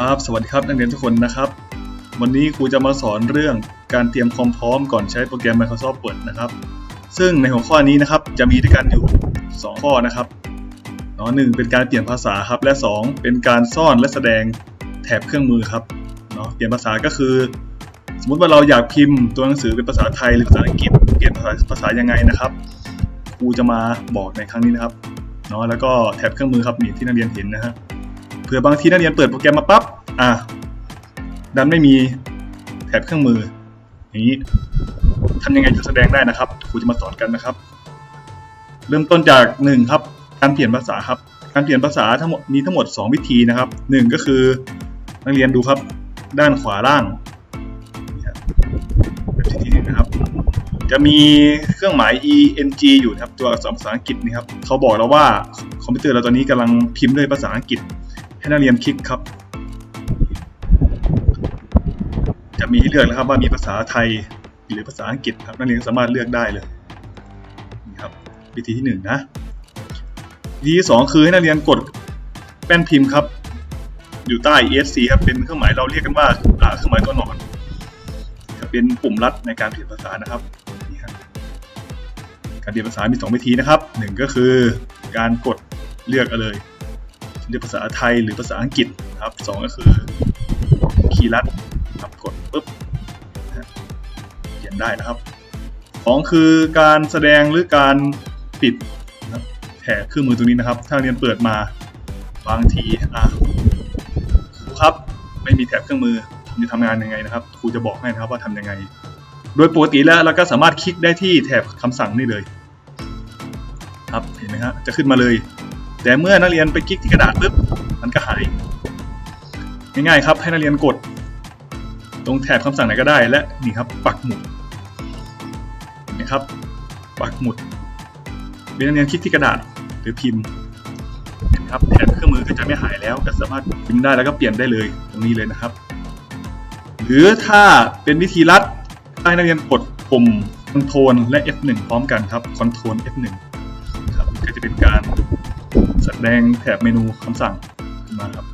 ครับ สวัสดีครับนักเรียนทุกคนนะครับ วันนี้ครูจะมาสอนเรื่องการเตรียมความพร้อมก่อนใช้โปรแกรม Microsoft Word นะครับ ซึ่งในหัวข้อนี้นะครับจะมีด้วยกันอยู่ 2 ข้อนะครับเนาะหนึ่งเป็นการเปลี่ยนภาษาครับและ 2 เป็นการซ่อนและแสดงแถบเครื่องมือครับเนาะเปลี่ยนภาษาก็คือ สมมติว่าเราอยากพิมพ์ตัวหนังสือเป็นภาษาไทยหรือภาษาอังกฤษเปลี่ยนภาษาภาษายังไงนะครับครูจะมาบอกในครั้งนี้นะครับเนาะแล้วก็แถบเครื่องมือครับนี่ที่นักเรียนเห็นนะฮะ เผื่อบางทีนักเรียนเปิดโปรแกรมมาปั๊บอะดันไม่มีแถบเครื่องมือ อย่างนี้ทำยังไงจะแสดงได้นะครับครูจะมาสอนกันนะครับ เริ่มต้นจากหนึ่งครับ การเปลี่ยนภาษาครับ การเปลี่ยนภาษาทั้งหมดมีทั้งหมด 2 วิธีนะครับหนึ่งก็คือนักเรียนดูครับ ด้านขวาล่างแบบที่นึ่นะครับ จะมีเครื่องหมาย eng อยู่ครับตัวอักษรภาษาอังกฤษนี่ครับเขาบอกเราว่าคอมพิวเตอร์เราตอนนี้กำลังพิมพ์ด้วยภาษาอังกฤษ ให้นักเรียนคลิกครับ จะมีให้เลือกนะครับว่ามีภาษาไทยหรือภาษาอังกฤษครับนักเรียนสามารถเลือกได้เลยนี่ครับวิธีที่หนึ่งนะวิธีที่สองคือให้นักเรียนกดแป้นพิมพ์ครับ อยู่ใต้ ESC ครับเป็นเครื่องหมายเราเรียกกันว่าเครื่องหมายตัวหนอนครับเป็นปุ่มลัดในการเปลี่ยนภาษานะครับนี่ครับการเปลี่ยนภาษามีสองวิธีนะครับหนึ่งก็คือการกดเลือกเลย เรียภาษาไทยหรือภาษาอังกฤษครับสองก็คือคีย์ลัดครับกดปุ๊บเขียนได้นะครับสองคือการแสดงหรือการปิดนะแถบเครื่องมือตรงนี้นะครับ ถ้าเรียนเปิดมาบางทีอะครูครับไม่มีแถบเครื่องมือผมจะทำงานยังไงนะครับครูจะบอกให้นะครับว่าทำยังไง โดยปกติแล้วเราก็สามารถคลิกได้ที่แถบคำสั่งนี่เลย ครับเห็นไหมฮะจะขึ้นมาเลย แต่เมื่อนักเรียนไปคลิกที่กระดาษปุ๊บมันก็หาย ง่ายๆครับให้นักเรียนกด ตรงแถบคำสั่งไหนก็ได้และนี่ครับปักหมุดนะครับ ปักหมุดเรียนนักเรียนคลิกที่กระดาษหรือพิมพ์เห็นครับแถบเครื่องมือก็จะไม่หายแล้วก็สามารถพิมพ์ได้แล้วก็เปลี่ยนได้เลยตรงนี้เลยนะครับ หรือถ้าเป็นวิธีลัดให้นักเรียนกดปุ่ม Ctrl และ F1 พร้อมกันครับ Ctrl F1 ครับก็จะเป็นการ แสดงแถบเมนูคำสั่งขึ้นมาครับ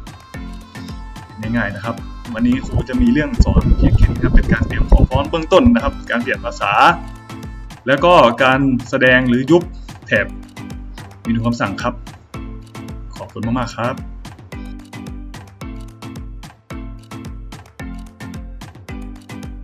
ง่ายๆนะครับ วันนี้ครูจะมีเรื่องสอนเพียนเขียนครับเป็นการเตรียมความพร้อมเบื้องต้นนะครับ การเปลี่ยนภาษา แล้วก็การแสดงหรือยุบแถบเมนูคำสั่งครับ ขอบคุณมากๆครับ